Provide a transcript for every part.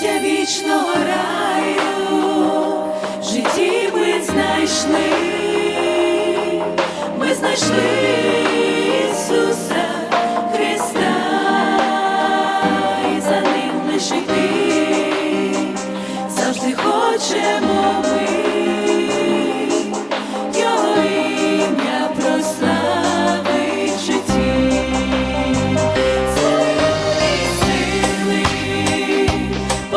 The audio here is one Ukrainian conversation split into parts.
щастя вічного раю, в житті ми знайшли, ми знайшли Ісуса Христа, за ним лише йти, завжди хочемо ми.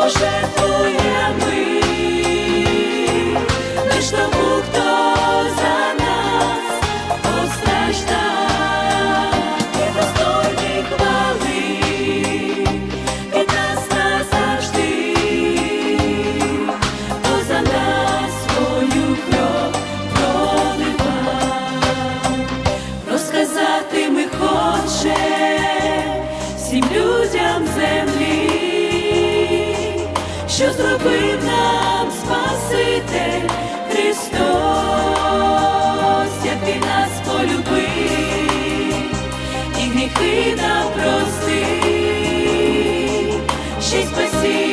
Пожертвуємо що зробив нам Спаситель Христос, як Він нас полюбив і гріхи нам простив, ще й спасіння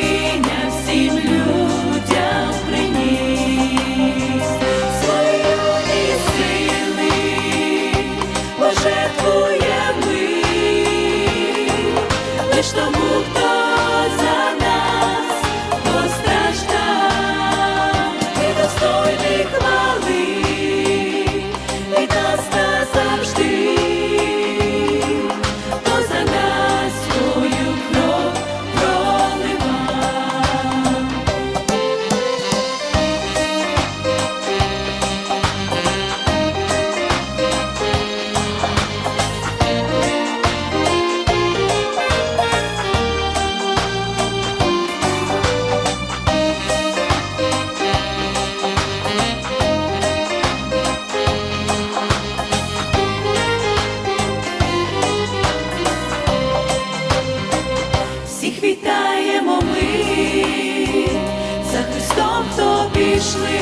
всіх ми, за Христом то пішли,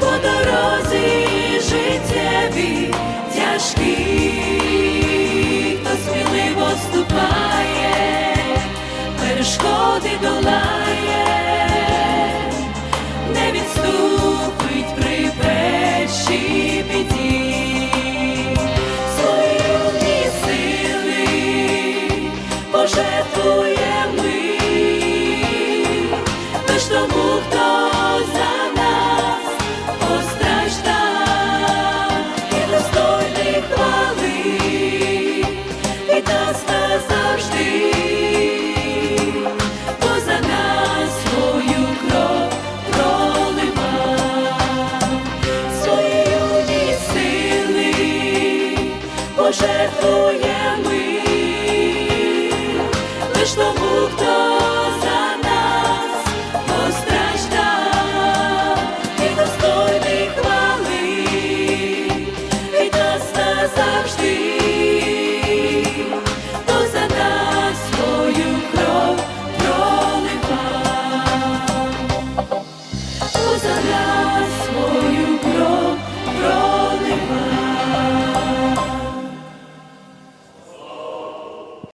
по дорозі життєві тяжкі, пожертвуємо ми, лиш тому, хто за нас постраждав, і достойний хвали. Від нас назавжди, бо за нас свою кров проливав свої сили пожертвуємо лиш тому, хто